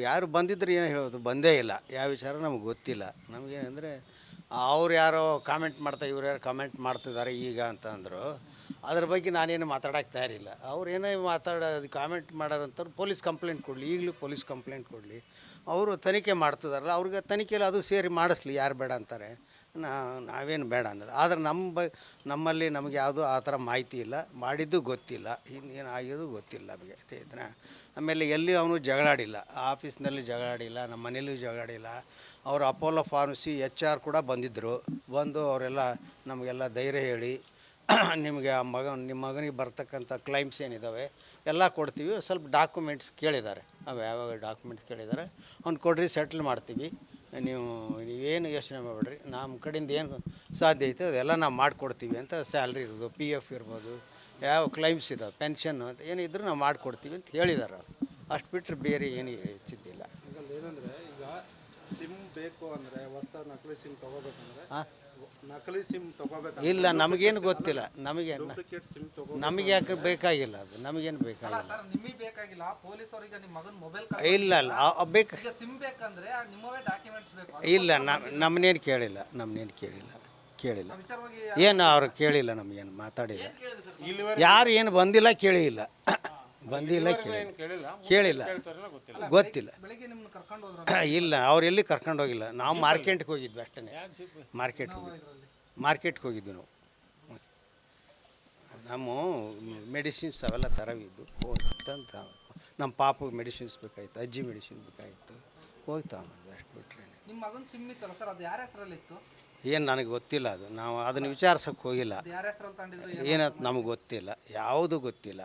ಯಾರು ಬಂದಿದ್ರು ಏನು ಹೇಳೋದು, ಬಂದೇ ಇಲ್ಲ. ಯಾವ ವಿಚಾರ ನಮ್ಗೆ ಗೊತ್ತಿಲ್ಲ. ನಮಗೇನೆಂದರೆ, ಅವ್ರು ಯಾರೋ ಕಾಮೆಂಟ್ ಮಾಡ್ತಾ, ಇವ್ರು ಯಾರು ಕಾಮೆಂಟ್ ಮಾಡ್ತಿದ್ದಾರೆ ಈಗ ಅಂತ ಅಂದರು. ಅದ್ರ ಬಗ್ಗೆ ನಾನೇನು ಮಾತಾಡೋಕ್ಕೆ ತಯಾರಿಲ್ಲ. ಅವ್ರು ಏನೇ ಮಾತಾಡೋದು ಕಾಮೆಂಟ್ ಮಾಡೋರಂಥವ್ರು ಪೊಲೀಸ್ ಕಂಪ್ಲೇಂಟ್ ಕೊಡಲಿ, ಈಗಲೂ ಪೊಲೀಸ್ ಕಂಪ್ಲೇಂಟ್ ಕೊಡಲಿ. ಅವರು ತನಿಖೆ ಮಾಡ್ತಿದಾರಲ್ಲ, ಅವ್ರಿಗೆ ತನಿಖೆಯಲ್ಲಿ ಅದು ಸೇರಿ ಮಾಡಿಸ್ಲಿ, ಯಾರು ಬೇಡ ಅಂತಾರೆ. ನಾ, ನಾವೇನು ಬೇಡ ಅನ್ನೋದು. ಆದರೆ ನಮ್ಮ ಬ, ನಮ್ಮಲ್ಲಿ ನಮಗೆ ಯಾವುದು ಆ ಥರ ಮಾಹಿತಿ ಇಲ್ಲ. ಮಾಡಿದ್ದು ಗೊತ್ತಿಲ್ಲ. ಇನ್ನೇನು ಆಗಿದ್ದು ಗೊತ್ತಿಲ್ಲ ನಮಗೆ ಆಯ್ತಾ ಆಮೇಲೆ ಎಲ್ಲಿ ಅವನು ಜಗಳಾಡಿಲ್ಲ. ಆಫೀಸ್ನಲ್ಲಿ ಜಗಳಾಡಿಲ್ಲ, ನಮ್ಮ ಮನೇಲಿ ಜಗಳಾಡಿಲ್ಲ. ಅವರು ಅಪೋಲೋ ಫಾರ್ಮಸಿ ಎಚ್ ಆರ್ ಕೂಡ ಬಂದಿದ್ದರು. ಬಂದು ಅವರೆಲ್ಲ ನಮಗೆಲ್ಲ ಧೈರ್ಯ ಹೇಳಿ, ನಿಮಗೆ ಆ ಮಗ ನಿಮ್ಮ ಮಗನಿಗೆ ಬರ್ತಕ್ಕಂಥ ಕ್ಲೈಮ್ಸ್ ಏನಿದ್ದಾವೆ ಎಲ್ಲ ಕೊಡ್ತೀವಿ. ಸ್ವಲ್ಪ ಡಾಕ್ಯುಮೆಂಟ್ಸ್ ಕೇಳಿದ್ದಾರೆ. ಅವು ಯಾವಾಗ ಡಾಕ್ಯುಮೆಂಟ್ಸ್ ಕೇಳಿದ್ದಾರೆ. ಅವ್ನು ಕೊಡ್ರಿ, ಸೆಟ್ಲ್ ಮಾಡ್ತೀವಿ. ನೀವು ನೀವೇನು ಯೋಚನೆ ಮಾಡಬೇಡ್ರಿ? ನಮ್ಮ ಕಡೆಯಿಂದ ಏನು ಸಾಧ್ಯ ಐತೆ ಅದೆಲ್ಲ ನಾವು ಮಾಡಿಕೊಡ್ತೀವಿ ಅಂತ ಸ್ಯಾಲ್ರಿ ಇರ್ಬೋದು ಪಿ ಎಫ್ ಇರ್ಬೋದು, ಯಾವ ಕ್ಲೈಮ್ಸ್ ಇದಾವೆ ಪೆನ್ಷನ್ ಅಂತ ಏನಿದ್ರು ನಾವು ಮಾಡಿಕೊಡ್ತೀವಿ ಅಂತ ಹೇಳಿದಾರೆ ಅಷ್ಟು ಬಿಟ್ಟರೆ ಬೇರೆ ಏನು ಹೆಚ್ಚಿದ್ದಿಲ್ಲ ಏನಂದ್ರೆ ಈಗ ಸಿಮ್ ಬೇಕು ಅಂದ್ರೆ ಹೊಸ ನಕಲಿ ಸಿಮ್ ತಗೋಬೇಕಂದ್ರೆ ಹಾಂ? ನಕಲಿ ಸಿಮ್ ತಗೋಬೇಕು ಇಲ್ಲ ನಮಗೇನು ಗೊತ್ತಿಲ್ಲ. ನಮಗೆ ಸಿಮ್ ತಗೋ ನಮಗೆ ಯಾಕೆ ಬೇಕಾಗಿಲ್ಲ ಅದು? ನಮಗೇನು ಬೇಕಾಗಿಲ್ಲ ಸರ್ ನಿಮಗೆ ಬೇಕಾಗಿಲ್ಲ. ಪೊಲೀಸ್ ಅವರಿಗೆ ನಿಮ್ಮ ಮಗನ ಮೊಬೈಲ್ ಇಲ್ಲ ಇಲ್ಲ. ಆ- ಬೇಕು ಈಗ ಸಿಮ್ ಬೇಕಂದ್ರೆ ನಿಮ್ಮವೇ ಡಾಕ್ಯುಮೆಂಟ್ಸ್ ಬೇಕು. ಇಲ್ಲ ನಮ್ಮ ನಮ್ಮನ್ನೇನು ಕೇಳಿಲ್ಲ. ನಮ್ಮನ್ನೇನು ಕೇಳಿಲ್ಲ. ಕೇಳಿಲ್ಲ. ವಿಚಾರವಾಗಿ ಏನು ಅವ್ರು ಕೇಳಿಲ್ಲ ನಮಗೇನು ಮಾತಾಡಿಲ್ಲ. ಇಲ್ಲ ಯಾರು ಏನು ಬಂದಿಲ್ಲ ಕೇಳಿಲ್ಲ. ಬಂದಿಲ್ಲ ಕೇಳಿಲ್ಲ. ಕೇಳಿಲ್ಲ. ಗೊತ್ತಿಲ್ಲ. ಗೊತ್ತಿಲ್ಲ. ಬೆಳಿಗ್ಗೆ ನಿಮ್ಮನ್ನ ಕರ್ಕೊಂಡು ಹೋದ್ರ ಇಲ್ಲ ಅವ್ರು ಎಲ್ಲಿ ಕರ್ಕೊಂಡು ಹೋಗಿಲ್ಲ. ನಾವು ಮಾರ್ಕೆಟ್ಗೆ ಹೋಗಿದ್ವಿ ಅಷ್ಟೇ ಮಾರ್ಕೆಟ್ ಹೋಗಿದ್ವಿ. ಮಾರ್ಕೆಟ್ಗೆ ಹೋಗಿದ್ವಿ ನಾವು. ನಮ್ಮ ಮೆಡಿಸಿನ್ಸ್ ಅವೆಲ್ಲ ತರವಿದ್ದು. ಹೋಗ್ತಂತ ನಮ್ಮ ಪಾಪಗೆ ಮೆಡಿಸಿನ್ಸ್ ಬೇಕಾಗಿತ್ತು ಅಜ್ಜಿ ಮೆಡಿಸಿನ್ ಬೇಕಾಗಿತ್ತು. ಹೋಗ್ತಾ ಬಂದ್ವಿ ಅಷ್ಟು ಬಿಟ್ರೆ ನಿಮ್ಮ ಮಗನ ಸಿಮ್ ಇತ್ತಲ್ಲ ಸರ್? ಅದು ಯಾರ ಹೆಸರಲ್ಲಿ ಇತ್ತು? ಏನು ನನಗೆ ಗೊತ್ತಿಲ್ಲ ಅದು. ನಾವು ಅದನ್ನು ವಿಚಾರ್ಸಕ್ಕೆ ಹೋಗಿಲ್ಲ. ಏನಂತ ನಮಗೆ ಗೊತ್ತಿಲ್ಲ. ಯಾವುದೂ ಗೊತ್ತಿಲ್ಲ.